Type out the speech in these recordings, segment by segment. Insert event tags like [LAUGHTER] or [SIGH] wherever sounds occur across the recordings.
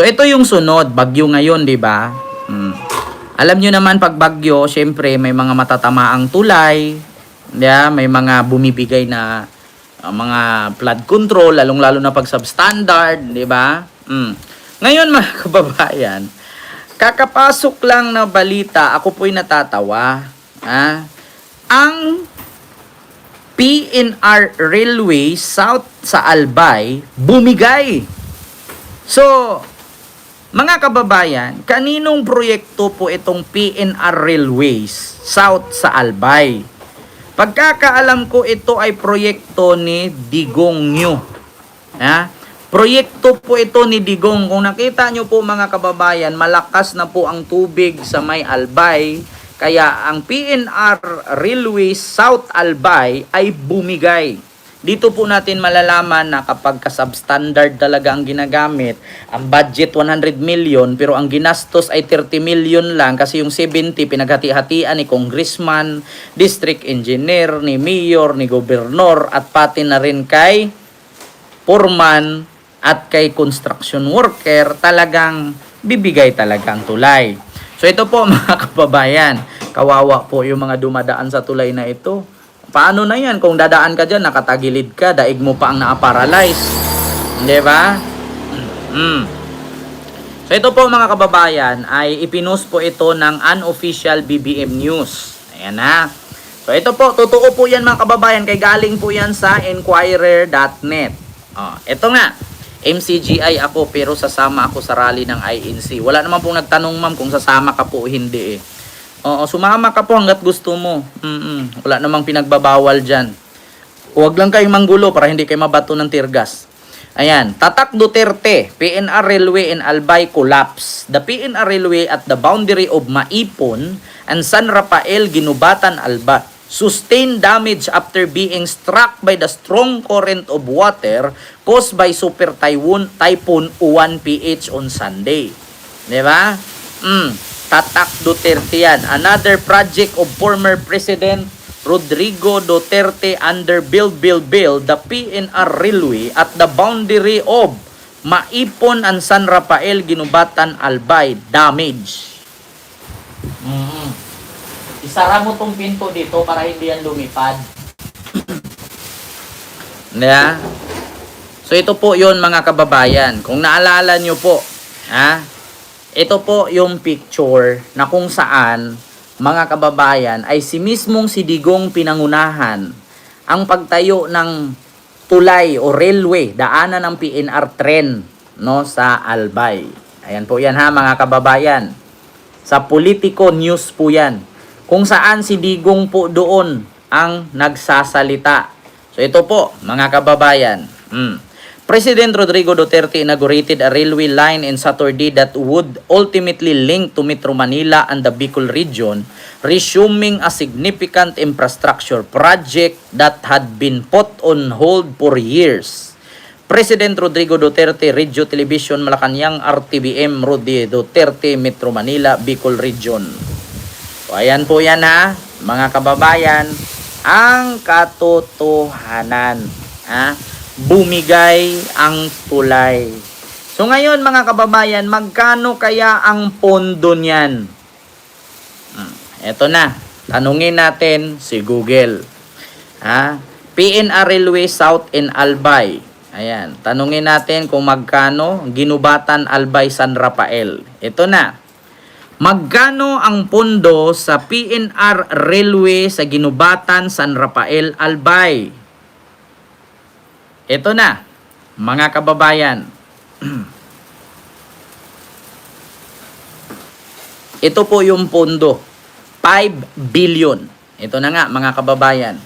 So ito yung sunod, bagyo ngayon, 'di ba? Hmm. Alam nyo naman pag bagyo, syempre may mga matatamaang tulay, yeah, may mga bumibigay na uh, mga flood control, lalong-lalo na pag substandard, 'di ba? Hmm. Ngayon [LAUGHS] mga kababayan, kakapasok lang na balita, ako po'y natatawa. Ha? Ang PNR Railway South sa Albay bumigay. So, mga kababayan, kaninong proyekto po itong PNR Railways South sa Albay? Pagkakaalam ko ito ay proyekto ni Digong New. Ha? Proyekto po ito ni Digong. Kung nakita nyo po mga kababayan, malakas na po ang tubig sa may Albay. Kaya ang PNR Railway South Albay ay bumigay. Dito po natin malalaman na kapag ka-substandard talaga ang ginagamit, ang budget 100 million pero ang ginastos ay 30 million lang kasi yung 70 pinaghati-hatian ni congressman, district engineer, ni mayor, ni gobernador at pati na rin kay foreman at kay construction worker talagang bibigay talagang tulay. So ito po [LAUGHS] mga kababayan, kawawa po yung mga dumadaan sa tulay na ito. Paano na yan kung dadaan ka dyan, nakatagilid ka, daig mo pa ang na-paralyze. Di ba? Mm. So ito po mga kababayan ay ipinost po ito ng unofficial BBM News. Ayan na. So ito po, totoo po yan mga kababayan kay galing po yan sa enquirer.net. Oh, ito nga. MCGI ako pero sasama ako sa rally ng INC. Wala naman pong nagtanong ma'am kung sasama ka po o hindi eh. Oo, sumama ka po hanggat gusto mo. Mm-mm. Wala namang pinagbabawal dyan. Huwag lang kayong manggulo para hindi kayo mabato ng tirgas. Ayan, Tatak Duterte, PNR Railway in Albay collapse. The PNR Railway at the boundary of Maipon and San Rafael, Ginubatan, Alba sustained damage after being struck by the strong current of water caused by Super Typhoon, Typhoon Uwan PH on Sunday. Di ba? Mm. Tatak Duterte yan. Another project of former President Rodrigo Duterte under Build Build Build the PNR Railway at the boundary of Maipon and San Rafael, Ginubatan, Albay. Damage. Mm. Isara mo tong pinto dito para hindi yan lumipad. [CLEARS THROAT] yeah. So ito po yon mga kababayan. Kung naalala nyo po, ha? Ito po yung picture na kung saan mga kababayan ay si mismong si Digong pinangunahan ang pagtayo ng tulay o railway, daanan ng PNR tren no sa Albay. Ayan po yan ha mga kababayan. Sa Politico News po yan. Kung saan si Digong po doon ang nagsasalita. So ito po mga kababayan. Mm. President Rodrigo Duterte inaugurated a railway line in Saturday that would ultimately link to Metro Manila and the Bicol region, resuming a significant infrastructure project that had been put on hold for years. President Rodrigo Duterte, Radio Television, Malacanang, RTBM, Rodi Duterte, Metro Manila, Bicol Region. So, ayan po yan ha, mga kababayan, ang katotohanan. Ha? Bumigay ang tulay. So ngayon mga kababayan, magkano kaya ang pondo niyan? Hmm, eto na, tanungin natin si Google. Ha? PNR Railway South in Albay. Ayan, tanungin natin kung magkano Ginubatan Albay San Rafael. Ito na. Magkano ang pondo sa PNR Railway sa Ginubatan San Rafael Albay? Ito na, mga kababayan. [CLEARS THROAT] Ito po yung pondo. 5 billion. Ito na nga, mga kababayan.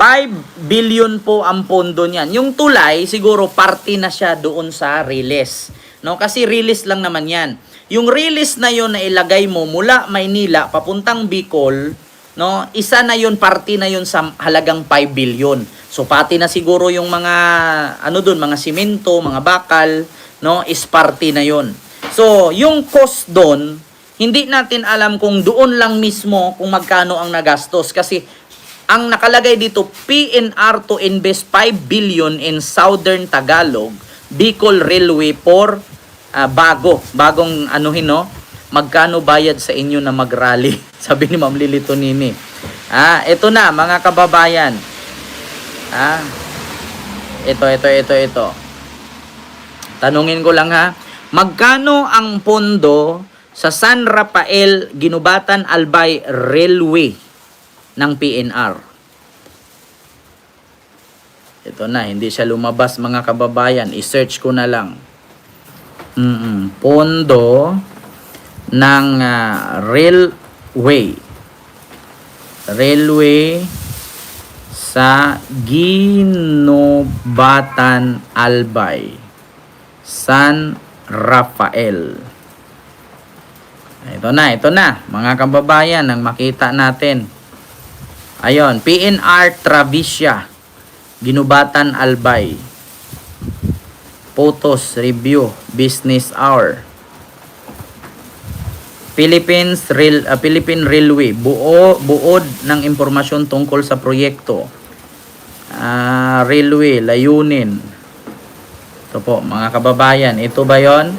5 billion po ang pondo niyan. Yung tulay, siguro party na siya doon sa release. No? Kasi release lang naman yan. Yung release na yon na ilagay mo mula Maynila papuntang Bicol, no? Isa na yon party na yon sa halagang 5 billion. So pati na siguro yung mga ano doon, mga simento, mga bakal, no? Is party na yon. So, yung cost doon, hindi natin alam kung doon lang mismo kung magkano ang nagastos kasi ang nakalagay dito PNR to invest 5 billion in Southern Tagalog Bicol Railway for ah, bago, bagong anuhin no, magkano bayad sa inyo na mag-rally? [LAUGHS] Sabi ni Ma'am Lilito Nini. Ah, ito na mga kababayan. Ah, ito, ito, ito, ito. Tanungin ko lang ha, magkano ang pondo sa San Rafael Ginubatan Albay Railway ng PNR? Ito na, hindi siya lumabas mga kababayan. I-search ko na lang. Mm Pondo ng ah, railway. Railway sa Ginobatan Albay. San Rafael. Ito na, ito na. Mga kababayan, ang makita natin. Ayon, PNR Travisia. Ginubatan Albay. Photos Review Business Hour. Philippines Rail ah, Philippine Railway buo buod ng impormasyon tungkol sa proyekto. Ah, railway layunin. Ito po mga kababayan, ito ba 'yon?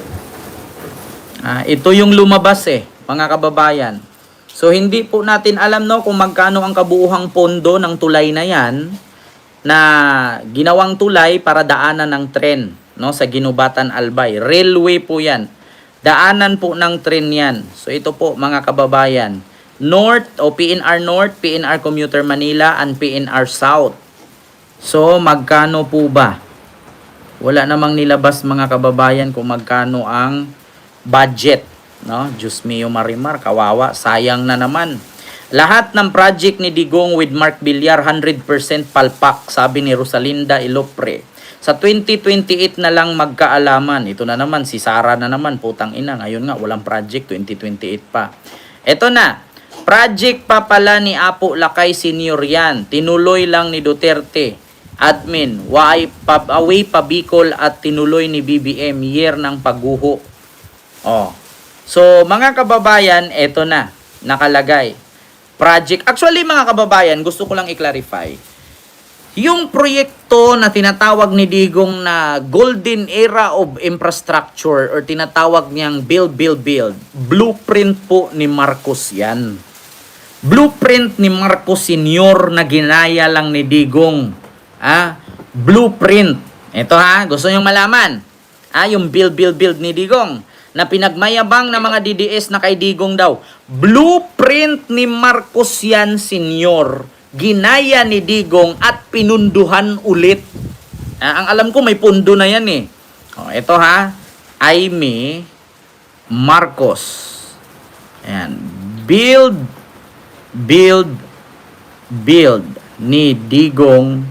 Ah, ito yung lumabas eh, mga kababayan. So hindi po natin alam no kung magkano ang kabuuhang pondo ng tulay na 'yan na ginawang tulay para daanan ng tren no sa Ginubatan Albay. Railway po 'yan. Daanan po ng tren 'yan. So ito po mga kababayan, North o PNR North, PNR Commuter Manila and PNR South. So magkano po ba? Wala namang nilabas mga kababayan kung magkano ang budget, no? Diyos mio Marimar, kawawa, sayang na naman. Lahat ng project ni Digong with Mark Villar 100% palpak, sabi ni Rosalinda Ilopre. Sa 2028 na lang magkaalaman. Ito na naman, si Sara na naman, putang ina. Ngayon nga, walang project, 2028 pa. Ito na, project pa pala ni Apo Lakay Senior yan. Tinuloy lang ni Duterte. Admin, way pa, away pa Bicol at tinuloy ni BBM year ng pagguho. Oh. So, mga kababayan, eto na, nakalagay. Project, actually mga kababayan, gusto ko lang i-clarify. Yung proyekto na tinatawag ni Digong na Golden Era of Infrastructure or tinatawag niyang Build, Build, Build, blueprint po ni Marcos yan. Blueprint ni Marcos Senior na ginaya lang ni Digong. Ah, blueprint. Ito ha, gusto niyong malaman. Ah, yung build, build, build ni Digong na pinagmayabang ng mga DDS na kay Digong daw. Blueprint ni Marcos yan, Senior. Ginaya ni Digong at pinunduhan ulit. Ah, ang alam ko may pundo na yan eh. Oh, ito ha, Aimee Marcos. Ayan. Build, build, build ni Digong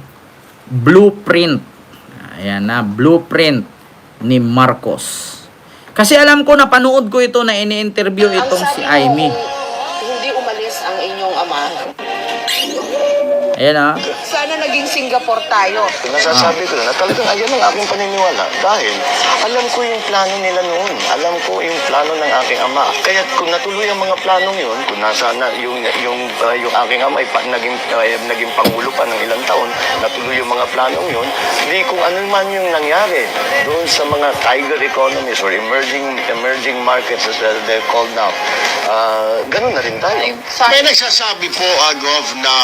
blueprint. Ayan na, blueprint ni Marcos. Kasi alam ko, napanood ko ito na ini-interview itong si Aimee. Inyong ama. Ayan ah. Sana naging Singapore tayo. Nasasabi ko na talagang ayan ang aking paniniwala dahil alam ko yung plano nila noon. Alam ko yung plano ng aking ama. Kaya kung natuloy ang mga planong yun, kung nasa na, yung, yung, uh, yung aking ama ay pa, naging, uh, naging pangulo pa ng ilang taon, natuloy yung mga planong yun, di kung ano man yung nangyari doon sa mga tiger economies or emerging emerging markets as well they're called now, uh, ganun na rin tayo. May nagsasabi po, Agov, na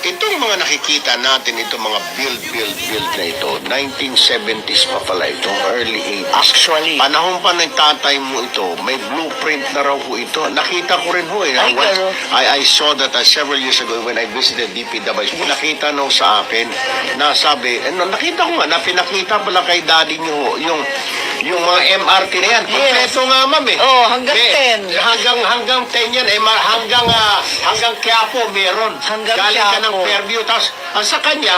itong mga nakikita natin, itong mga build, build, build na ito, 1970s pa pala ito, early 80s. Actually. Panahon pa ng tatay mo ito, may blueprint na raw po ito. Nakita ko rin ho eh. Ay, When- I, I saw that uh, several years ago when I visited DPWH. Nakita no sa akin na sabi, eh, no, nakita ko nga na pinakita pala kay daddy nyo ho, yung yung mga MRT na yan. Kompleto nga, ma'am eh. Oh, hanggang May- 10. Hanggang hanggang 10 yan eh hanggang ah, hanggang Quiapo meron. Hanggang Galing ka ng. Fairview tapos ang sa kanya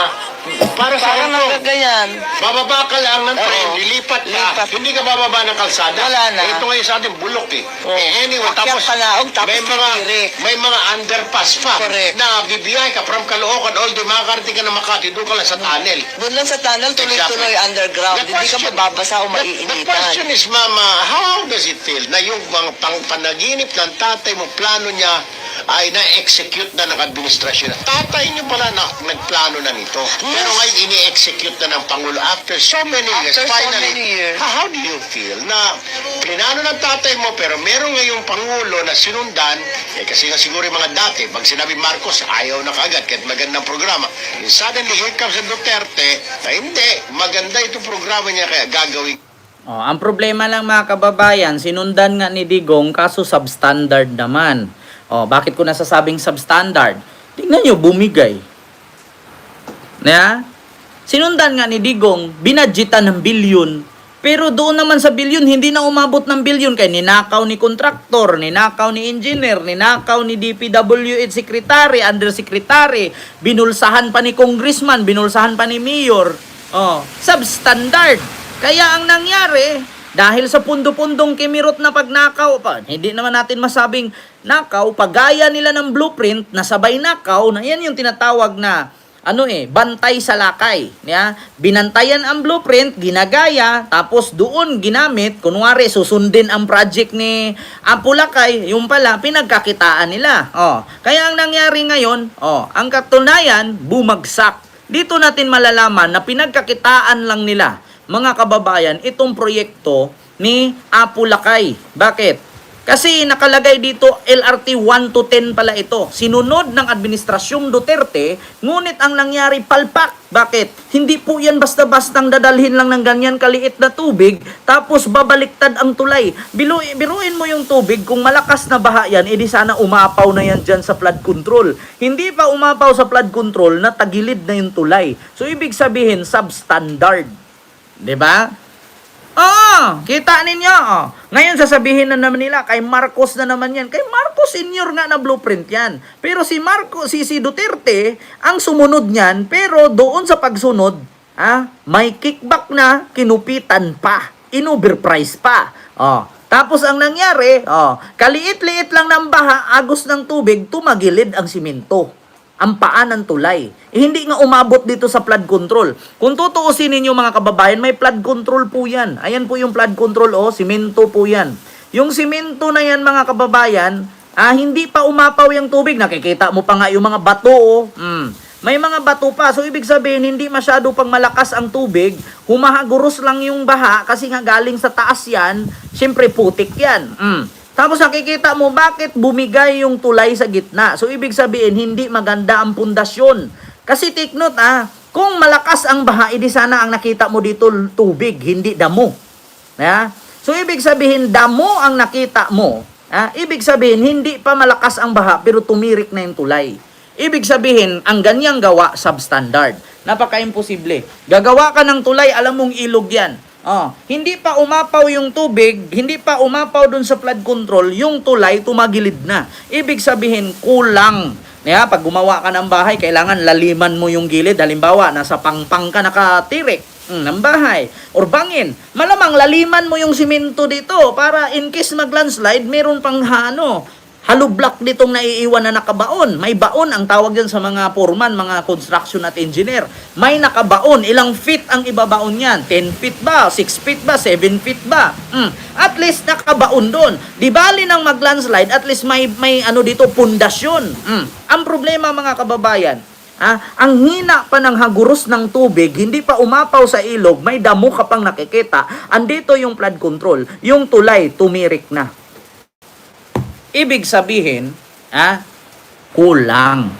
para sa Parang Kong. nagaganyan. Bababa ka lang ng train, Oo. lilipat ka. Lipat. Hindi ka bababa ng kalsada. Wala na. Ito ngayon sa atin, bulok eh. Oo. Eh, anyway, Akyat tapos, ka laog, tapos may mga, titirik. may mga underpass pa. Correct. Na bibiyay ka from Caloocan, all the makakarating ka ng Makati, doon ka lang sa tunnel. Doon lang sa tunnel, tuloy-tuloy underground. The Hindi ka question- mababasa o the- The maiinitan. question is, Mama, how does it feel na yung mga pang panaginip ng tatay mo, plano niya, ay na-execute na ng administrasyon. Tatay niyo pala na nagplano na nito. Pero ngayon ini-execute na ng Pangulo after so many years. After so Finally, many years. ha- how do you feel na plinano ng tatay mo pero meron ngayong Pangulo na sinundan, eh kasi nga siguro yung mga dati, pag sinabi Marcos, ayaw na kagad kahit magandang programa. And suddenly, here comes Duterte, na hindi, maganda itong programa niya kaya gagawin Oh, ang problema lang mga kababayan, sinundan nga ni Digong kaso substandard naman. Oh, bakit ko nasasabing substandard? Tingnan nyo, bumigay. Na? Sinundan nga ni Digong, binadgetan ng bilyon. Pero doon naman sa bilyon, hindi na umabot ng bilyon kay ninakaw ni kontraktor, ninakaw ni engineer, ninakaw ni DPWH secretary, undersecretary, binulsahan pa ni congressman, binulsahan pa ni mayor. Oh, substandard. Kaya ang nangyari, dahil sa pundo-pundong kimirot na pagnakaw pa, hindi naman natin masabing nakaw, pagaya nila ng blueprint na sabay nakaw, na yan yung tinatawag na ano eh, bantay sa lakay. Yeah? Binantayan ang blueprint, ginagaya, tapos doon ginamit, kunwari susundin ang project ni Apulakay, yung pala, pinagkakitaan nila. Oh. Kaya ang nangyari ngayon, oh, ang katunayan, bumagsak. Dito natin malalaman na pinagkakitaan lang nila, mga kababayan, itong proyekto ni Apulakay. Bakit? Kasi nakalagay dito LRT 1 to 10 pala ito. Sinunod ng administrasyong Duterte, ngunit ang nangyari palpak. Bakit? Hindi po yan basta-bastang dadalhin lang ng ganyan kaliit na tubig, tapos babaliktad ang tulay. Bilu biruin mo yung tubig, kung malakas na baha yan, edi sana umapaw na yan dyan sa flood control. Hindi pa umapaw sa flood control, na tagilid na yung tulay. So, ibig sabihin, substandard. ba? Oo, kita ninyo. Oh. Ngayon sasabihin na naman nila kay Marcos na naman yan. Kay Marcos senior nga na blueprint yan. Pero si Marcos, si, si Duterte, ang sumunod niyan, pero doon sa pagsunod, ah, may kickback na, kinupitan pa, inoverprice pa. Oh. Tapos ang nangyari, oh, kaliit-liit lang ng baha, agos ng tubig, tumagilid ang simento ang paan ng tulay. Eh, hindi nga umabot dito sa flood control. Kung tutuusin ninyo mga kababayan, may flood control po yan. Ayan po yung flood control, oh, simento po yan. Yung simento na yan mga kababayan, ah, hindi pa umapaw yung tubig. Nakikita mo pa nga yung mga bato, oh. Mm. May mga bato pa. So, ibig sabihin, hindi masyado pang malakas ang tubig. Humahaguros lang yung baha kasi nga galing sa taas yan. Siyempre, putik yan. Mm. Tapos nakikita mo bakit bumigay yung tulay sa gitna. So ibig sabihin hindi maganda ang pundasyon. Kasi take note ah, kung malakas ang baha, edi sana ang nakita mo dito tubig, hindi damo. Yeah? So ibig sabihin damo ang nakita mo. Ah, ibig sabihin hindi pa malakas ang baha pero tumirik na yung tulay. Ibig sabihin ang ganyang gawa substandard. Napaka-imposible. Gagawa ka ng tulay, alam mong ilog yan. Oh, hindi pa umapaw yung tubig, hindi pa umapaw dun sa flood control, yung tulay tumagilid na. Ibig sabihin, kulang. Yeah, pag gumawa ka ng bahay, kailangan laliman mo yung gilid. Halimbawa, nasa pangpang ka nakatirik mm, ng bahay or bangin. Malamang laliman mo yung simento dito para in case mag-landslide, meron pang hano. Hollow block ditong naiiwan na nakabaon. May baon ang tawag yan sa mga foreman, mga construction at engineer. May nakabaon. Ilang feet ang ibabaon yan? 10 feet ba? 6 feet ba? 7 feet ba? Mm. At least nakabaon doon. Di bali nang mag-landslide, at least may, may ano dito, pundasyon. Mm. Ang problema mga kababayan, Ah, ang hina pa ng haguros ng tubig, hindi pa umapaw sa ilog, may damo ka pang nakikita. Andito yung flood control, yung tulay tumirik na. Ibig sabihin, ah, kulang.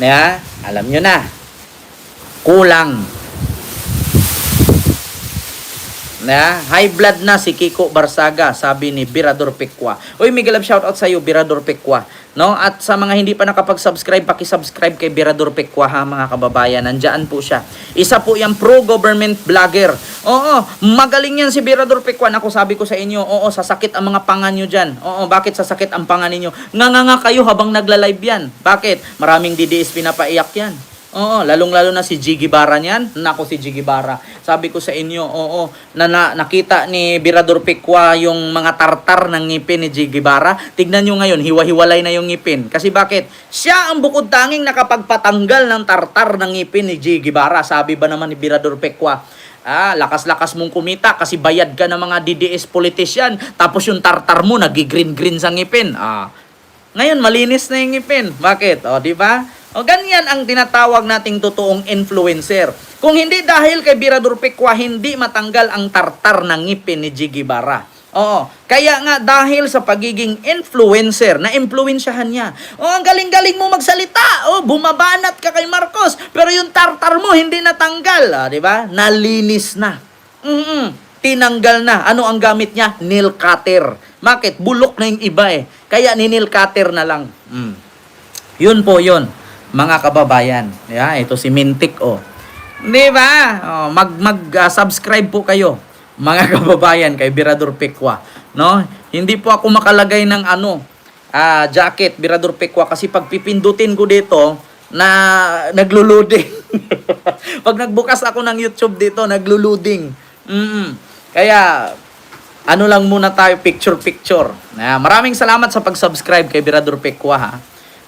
Na, alam nyo na. Kulang. Na, high blood na si Kiko Barsaga, sabi ni Birador Pekwa. Uy, Miguel, shoutout sa iyo, Birador Pekwa. No? At sa mga hindi pa nakapag-subscribe, paki-subscribe kay Birador Pekwa ha, mga kababayan. Nandiyan po siya. Isa po yung pro-government vlogger. Oo, magaling yan si Birador Pekwa. Ako sabi ko sa inyo, oo, sasakit ang mga pangan nyo dyan. Oo, bakit sasakit ang pangan ninyo? Nga nga nga kayo habang nagla-live yan. Bakit? Maraming DDS pinapaiyak yan. Oo, lalong-lalo na si Jiggy Barra niyan. Nako si Jiggy Barra. Sabi ko sa inyo, oo, na, na nakita ni Birador Pekwa yung mga tartar ng ngipin ni Jiggy Barra. Tignan nyo ngayon, hiwa-hiwalay na yung ngipin. Kasi bakit? Siya ang bukod tanging nakapagpatanggal ng tartar ng ngipin ni Jiggy Barra. Sabi ba naman ni Birador Pekwa, Ah, lakas-lakas mong kumita kasi bayad ka ng mga DDS politician tapos yung tartar mo nagi-green-green sa ngipin. Ah. Ngayon malinis na yung ngipin. Bakit? O, di ba? O ganyan ang tinatawag nating totoong influencer. Kung hindi dahil kay Birador Pekwa, hindi matanggal ang tartar ng ngipin ni Jiggy Barra. Oo. Kaya nga dahil sa pagiging influencer, na impluwensyahan niya. Oh, ang galing-galing mo magsalita. Oh, bumabanat ka kay Marcos. Pero yung tartar mo hindi natanggal, ah, 'di ba? Nalinis na. Mm. Tinanggal na. Ano ang gamit niya? Nail cutter. Bakit? Bulok na yung iba eh. Kaya ni nail cutter na lang. Mm. Yun po yun, mga kababayan. Yeah, ito si Mintik oh. 'Di ba? Oh, mag mag ah, po kayo mga [LAUGHS] kababayan kay Birador Pekwa, no? Hindi po ako makalagay ng ano, ah, jacket Birador Pekwa kasi pag pipindutin ko dito na nagluluding. [LAUGHS] pag nagbukas ako ng YouTube dito, nagluluding. Mm. Kaya ano lang muna tayo picture picture. Na maraming salamat sa pag-subscribe kay Birador Pekwa ha.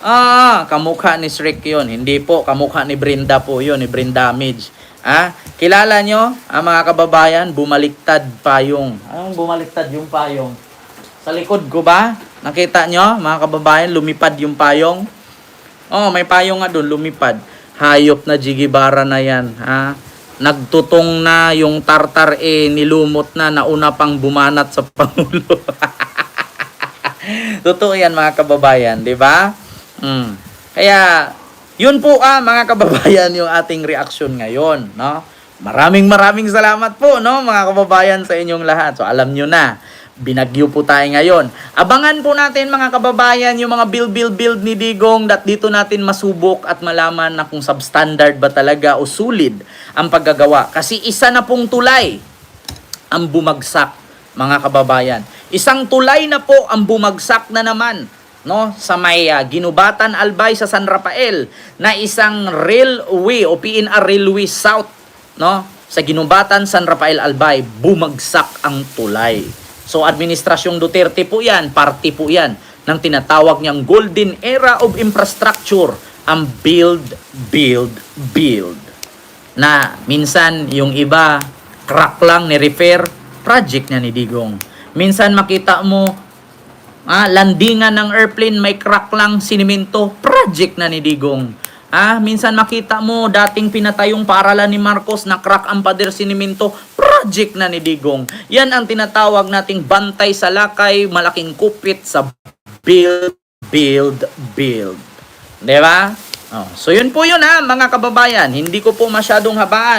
Ah, kamukha ni Shrek 'yon. Hindi po kamukha ni Brenda po 'yon, ni Brenda Midge. Ah, kilala nyo, ang mga kababayan, bumaliktad payong. Anong bumaliktad yung payong? Sa likod ko ba? Nakita nyo, mga kababayan, lumipad yung payong? Oh, may payong nga doon, lumipad. Hayop na jigibara na yan, ha? Nagtutong na yung tartar eh, nilumot na, nauna pang bumanat sa [LAUGHS] Pangulo. Totoo yan mga kababayan, di ba? Mm. Kaya, yun po ah, mga kababayan, yung ating reaksyon ngayon, no? Maraming maraming salamat po, no, mga kababayan sa inyong lahat. So, alam nyo na, binagyo po tayo ngayon. Abangan po natin mga kababayan yung mga build build build ni Digong that dito natin masubok at malaman na kung substandard ba talaga o sulit ang paggagawa. Kasi isa na pong tulay ang bumagsak, mga kababayan. Isang tulay na po ang bumagsak na naman no sa may ah, Ginubatan Albay sa San Rafael na isang railway o PNR Railway South no sa Ginubatan San Rafael Albay bumagsak ang tulay. So administrasyong Duterte po 'yan, party po 'yan ng tinatawag niyang golden era of infrastructure ang build build build na minsan yung iba crack lang ni repair project niya ni Digong. Minsan makita mo ah, landingan ng airplane may crack lang sinimento project na ni Digong. Ah, minsan makita mo dating pinatayong paaralan ni Marcos na crack ang pader sinimento project na ni Digong. Yan ang tinatawag nating bantay sa lakay, malaking kupit sa build, build, build. Di ba? Oh, so yun po yun ha, mga kababayan. Hindi ko po masyadong habaan.